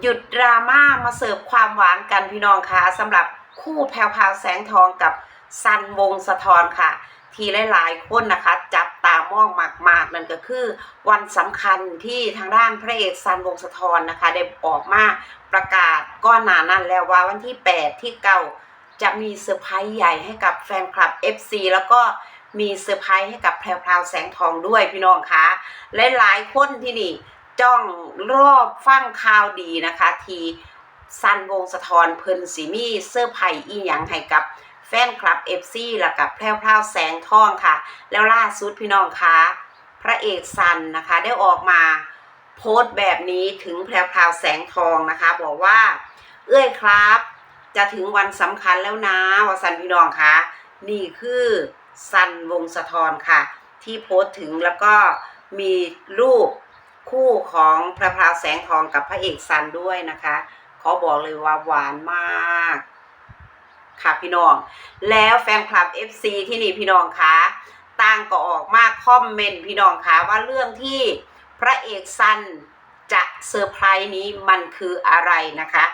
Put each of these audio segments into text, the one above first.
หยุดดราม่ามาเสิร์ฟความหวานกันพี่น้องคะสำหรับคู่แพรวพาวแสงทองกับซันวงสะทอนค่ะ ทีหลายๆคนนะคะ จับตามองมากๆนั่นก็คือ วันสำคัญที่ทางด้านพระเอกซันวงสะทอนนะคะ ได้ออกมาประกาศก้อนหนานั้นแล้วว่าวันที่ 8 ที่เก่าจะมีเซอร์ไพรส์ใหญ่ให้กับแฟนคลับ FC แล้วก็มีเซอร์ไพรส์ให้กับแพรวพรวแสงทองด้วยพี่น้องคะหลายๆคนที่นี่ จ้องรอบฟังข่าวดีนะคะ ทีซันวงสะทอนเพิ่นสีมีเสื้อไผ่อีหยังให้กับแฟนคลับ FC แล้วกับแพรวพราวแสงทองค่ะ แล้วล่าสุดพี่น้องคะพระเอกซันนะคะได้ออกมาโพสต์แบบนี้ถึงแพรวพราวแสงทองนะคะ บอกว่า เอ้ยครับ จะถึงวันสำคัญแล้วนะวสันพี่น้องคะนี่คือซันวงสะทอนค่ะ ที่โพสต์ถึงแล้วก็มีรูป คู่ของพระพราแสงทองกับพระเอกซันด้วยนะคะ ขอบอกเลยว่าหวานมาก ค่ะพี่น้อง แล้วแฟนคลับ FC ที่นี่พี่น้องคะต่างก็ออกมาคอมเมนต์พี่น้องคะว่าเรื่องที่พระเอกซันจะเซอร์ไพรส์นี้มันคืออะไรนะคะ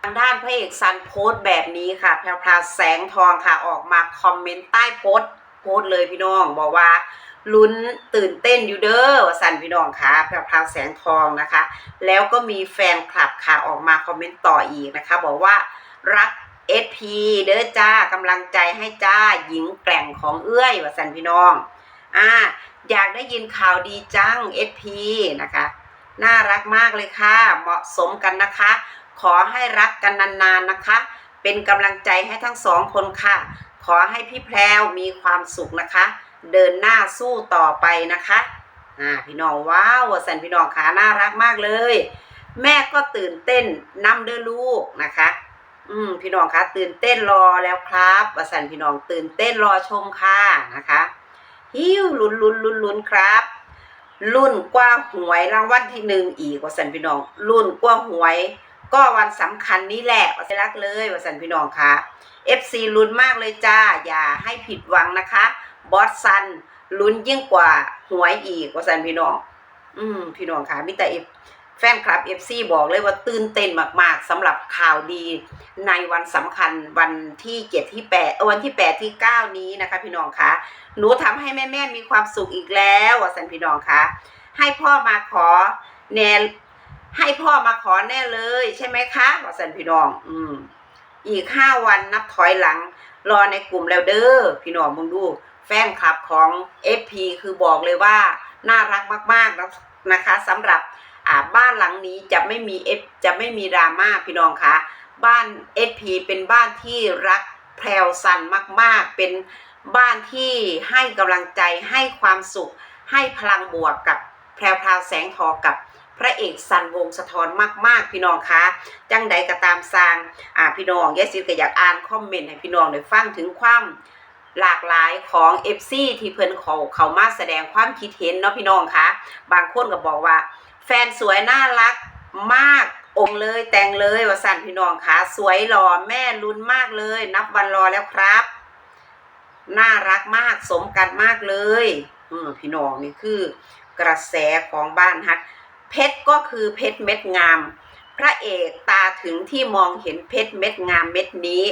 ทางด้านพระเอกซันโพสต์แบบนี้ค่ะแพรวพราแสงทองค่ะออกมาคอมเมนต์ใต้โพสต์โพสต์เลยพี่น้องบอกว่า ลุ้นตื่นเต้นอยู่เด้อสันพี่น้องค่ะแพรวพราวแสงทองนะคะ แล้วก็มีแฟนคลับค่ะออกมาคอมเมนต์ต่ออีกนะคะ บอกว่ารัก SP เด้อจ้ากำลังใจให้จ้าหญิงแกร่งของเอื้อยว่าสันพี่น้องอ่าอยากได้ยินข่าวดีจัง SP นะคะ น่ารักมากเลยค่ะ เหมาะสมกันนะคะ ขอให้รักกันนานๆนะคะ เป็นกำลังใจให้ทั้งสองคนค่ะ ขอให้พี่แพรวมีความสุขนะคะ เดินหน้าสู้ต่อไปนะคะอ่าพี่น้องว้าวสันพี่น้องขาน่ารักมากเลย แม่ก็ตื่นเต้นนำเด้อลูกนะคะ อืมพี่น้องคะตื่นเต้นรอแล้วครับวสันพี่น้องตื่นเต้นรอชมค่ะนะคะฮิวลุ้นลุ้นลุ้นลุ้นครับรุ่นกว่าหวยรางวัลที่หนึ่งอีกวสันพี่น้องรุ่นกว่าหวย ก็วันสำคัญนี้แหละวันรักเลยวสันพี่น้องคะ FC ลุ้นมากเลยจ้า อย่าให้ผิดหวังนะคะ บอสซันลุ้นยิ่งกว่าหวยอีกว่าสันพี่น้อง อืมพี่น้องค่ะมิแต่เอฟแฟนคลับ FC บอกเลยว่าตื่นเต้นมาก ๆสำหรับข่าวดีในวันสำคัญวันที่เจ็ดที่แปดวันที่แปดที่เก้านี้นะคะ พี่น้องคะหนูทำให้แม่แม่มีความสุขอีกแล้ววสันพี่น้องคะให้พ่อมาขอแน ให้พ่อมาขอแน่เลยใช่ไหมคะว่าสันพี่น้อง อืม อีกห้าวันนับถอยหลัง รอในกลุ่มแล้วเด้อพี่น้องมึงดู แฟนคลับของ FP คือบอกเลยว่า น่ารักมากๆนะคะสำหรับอ่าบ้านหลังนี้จะไม่มี F จะไม่มีดราม่าพี่น้องคะบ้าน SP เป็นบ้านที่รักแพรวซันมาก ๆ เป็นบ้านที่ให้กำลังใจให้ความสุข ให้พลังบวกกับแพรวพราวแสงทอกับ พระเอกซันวงสะท้อนมาก ๆ พี่น้องคะจังใดก็ตามสร้างอ่าพี่น้องยายซิลก็อยากอ่านคอมเมนต์ให้พี่น้องได้ฟังถึงความหลากหลายของ FC ที่เพิ่นเขาเขามาแสดงความคิดเห็นเนาะพี่น้องคะบางคนก็บอกว่า แฟนสวยน่ารักมากองเลยแต่งเลยว่าสั่นพี่น้องคะสวยหล่อแม่ลุ้นมากเลย นับวันรอแล้วครับ น่ารักมากสมกันมากเลย อืมพี่น้องนี่คือกระแสของบ้านฮัก เพชรก็คือเพชรเม็ดงาม พระเอกตาถึงที่มองเห็นเพชรเม็ดงามเม็ดนี้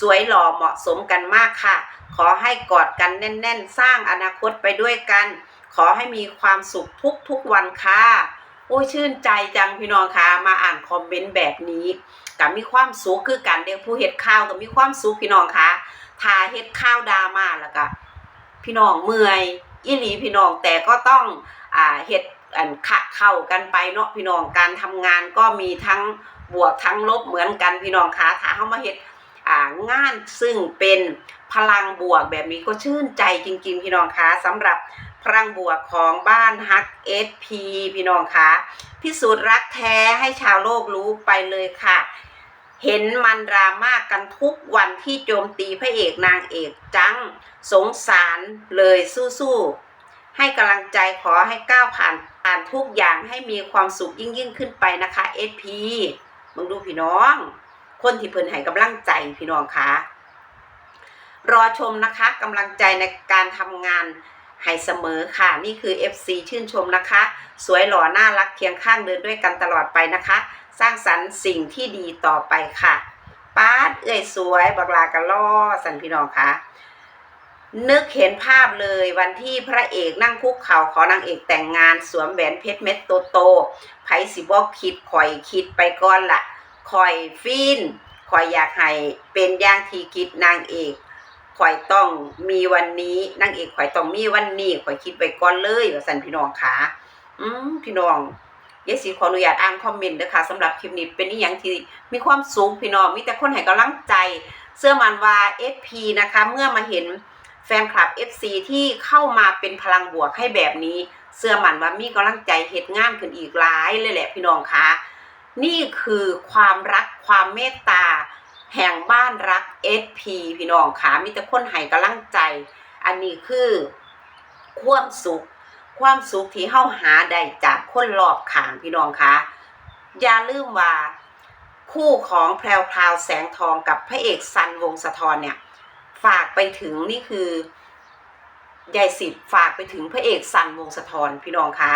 สวยหล่อเหมาะสมกันมากค่ะ ขอให้กอดกันแน่น ๆ สร้างอนาคตไปด้วยกัน ขอให้มีความสุขทุกๆวันค่ะโอ้ยชื่นใจจังพี่น้องคะมาอ่านคอมเมนต์แบบนี้กับมีความสุขคือกันเดียวผู้เฮ็ดข่าวก็มีความสุขพี่น้องคะถ้าเฮ็ดข่าวดามาแล้วก็พี่น้องเมื่อยอีหลีพี่น้องแต่ก็ต้องอ่าเฮ็ด อันขะเข้ากันไปเนาะพี่น้องการทำงานก็มีทั้งบวกทั้งลบเหมือนกันพี่น้องคะถ้าเฮามาเฮ็ดงานซึ่งเป็นพลังบวกแบบนี้ก็ชื่นใจจริง ๆ พี่น้องคะสำหรับพลังบวกของบ้านฮักเอสพีพี่น้องคะพิสูจน์รักแท้ให้ชาวโลกรู้ไปเลยค่ะ เห็นมันดราม่ากันทุกวันที่โจมตีพระเอกนางเอกจังสงสารเลยสู้ๆให้กำลังใจขอให้ก้าวผ่าน ผ่านทุกอย่างให้มีความสุขยิ่งยิ่งขึ้นไปนะคะ SP มึงดูพี่น้อง คนที่เพิ่นให้กำลังใจพี่น้องคะรอชมนะคะกำลังใจในการทำงานให้เสมอค่ะ นี่คือ FC ชื่นชมนะคะ สวยหล่อน่ารักเคียงข้างเดินด้วยกันตลอดไปนะคะ สร้างสรรค์สิ่งที่ดีต่อไปค่ะป้าดเอ้ยสวยบักลากะล่อสันพี่น้องค่ะ นึกเห็นภาพเลยวันที่พระเอกนั่งคุกเข่าขอนางเอกแต่งงานสวมแหวนเพชรเม็ดโตโตไผสิบอกคิดข่อยคิดไปก่อนละข่อยฟินข่อยอยากให้เป็นอย่างที่คิดนางเอกข่อยต้องมีวันนี้นางเอกข่อยต้องมีวันนี้ข่อยคิดไปก่อนเลยว่าสันพี่น้องคะอืมพี่น้องยายสีขออนุญาตอ่านคอมเมนต์นะคะสำหรับคลิปนี้เป็นนิยังที่มีความสูงพี่น้องมีแต่คนให้กำลังใจ เสื้อมันว่า FP นะคะ เมื่อมาเห็น แฟนคลับ FC ที่เข้ามาเป็นพลังบวกให้แบบนี้ เสื้อมันว่ามีกำลังใจเหตุงานขึ้นอีกหลายเลยแหละพี่น้องคะนี่คือความรักความเมตตา แห่งบ้านรัก SP พี่น้องคะมีแต่คนให้กำลังใจ อันนี้คือความสุข ความสุขที่เฮาหาได้จากคนรอบข้างพี่น้องคะอย่าลืมว่าคู่ของแพรวพราวแสงทองกับพระเอกซันวงศ์สะทอนเนี่ย ฝากไปถึงนี่คือยายสิทธิ์ฝากไปถึงพระเอกซันวงสะทอนพี่น้องคะ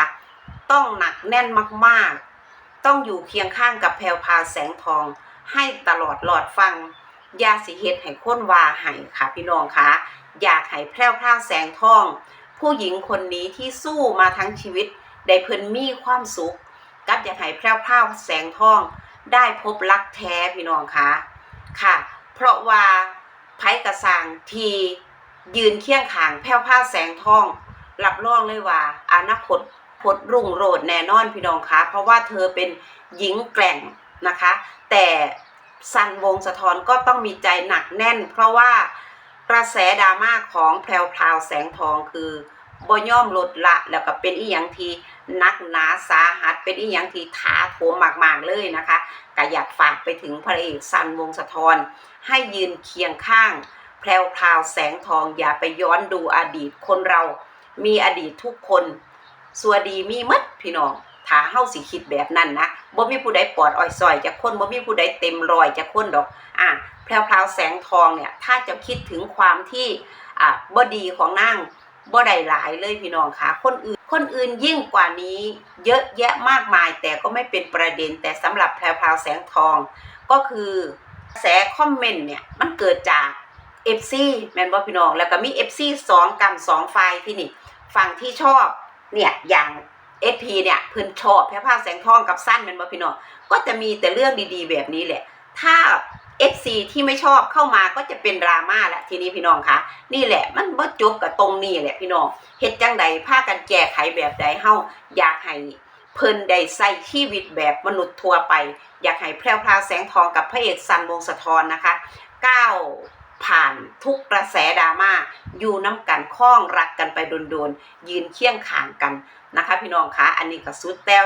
ต้องหนักแน่นมากๆ ต้องอยู่เคียงข้างกับแพรวพาแสงทอง ให้ตลอดหลอดฟังยาสิเฮ็ดให้ค้นว่าให้ค่ะ พี่น้องคะอยากให้แพรวพราแสงทอง ผู้หญิงคนนี้ที่สู้มาทั้งชีวิต ได้เพิ่นมีความสุข กับอยากให้แพรวพราแสงทอง ได้พบรักแท้พี่น้องคะค่ะ เพราะว่า ไผกระสังทียืนเคียงขางแพรวพราแสงทองรับรองเลยว่าอนาคตพดรุ่งโรจน์แน่นอนพี่น้องคะเพราะว่าเธอเป็นหญิงแกร่งนะคะ แต่ซันวงสะท้อนก็ต้องมีใจหนักแน่น เพราะว่ากระแสดราม่าของแพรวพราวแสงทองคือบ่ย่อมลดละแล้วก็เป็นอีหยังที นักหนาสาหัสเป็นอีหยังที่ท้าโถมมาก ๆ เลยนะคะก็อยากฝากไปถึงพระเอกซันวงสะทอนให้ยืนเคียงข้าง แพรวพราวแสงทองอย่าไปย้อนดูอดีตคนเรา มีอดีตทุกคนสัวดีมีมัดพี่น้องถ้าเฮาสิคิดแบบนั้นนะบ่มีผู้ใดปลอดอ้อยซอยจากคนบ่มีผู้ใดเต็มรอยจากคนดอกอะแพรวพราวแสงทองเนี่ยถ้าจะคิดถึงความที่อะบ่ดีของนางบ่ได้หลายเลยพี่น้องค่ะคนอื่น คนอื่นยิ่งกว่านี้เยอะแยะมากมายแต่ก็ไม่เป็นประเด็นแต่สำหรับแพรวพราวแสงทอง ก็คือกระแสคอมเมนต์เนี่ยมันเกิดจาก FC แมนบ่พี่น้อง แล้วก็มี FC สองกันสองฝ่ายที่นี่ฝั่งที่ชอบเนี่ยอย่าง SP เนี่ยเพิ่นชอบแพรวพราวแสงทองกับสั้นแมนบ่พี่น้อง ก็จะมีแต่เรื่องดีๆ แบบนี้แหละ ถ้า FC ที่ไม่ชอบเข้ามาก็จะเป็นดราม่าแหละทีนี้พี่น้องคะนี่แหละมันบ่จบกับตรงนี้แหละพี่น้องเฮ็ดจังใดพากันแก้ไขแบบใดเฮาอยากให้เพิ่นได้ใส่ชีวิตแบบมนุษย์ทั่วไป อยากให้แพรวพราวแสงทองกับพระเอกซันวงสะทอนนะคะก้าว ผ่านทุกกระแสดราม่าอยู่น้ำกันข้องรักกันไปโดนๆยืนเคียงข้างกันนะคะ พี่น้องคะอันนี้ก็สุดแต่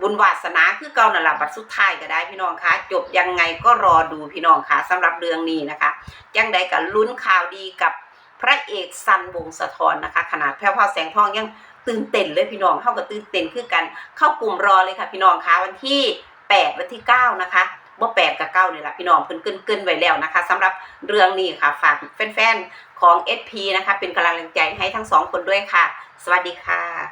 บุญวาสนาคือเก่านั่นแหละบัดสุดท้ายก็ได้พี่น้องคะจบยังไงก็รอดูพี่น้องคะสำหรับเรื่องนี้นะคะยังใดก็ลุ้นข่าวดีกับพระเอกซันวงสะทอนนะคะ ขนาดแพรวพาแสงทองยังตื่นเต้นเลยพี่น้องเข้ากับตื่นเต้นคือกันเข้ากลุ่มรอเลยค่ะ พี่น้องคะวันที่ 8 วันที่ 9 นะคะ บ่แปดกับเก้านี่แหละพี่น้องเพิ่นเกินเกินไว้แล้วนะคะสำหรับเรื่องนี้ค่ะฝากแฟนๆของ SP นะคะ เป็นกำลังใจให้ทั้งสองคนด้วยค่ะ สวัสดีค่ะ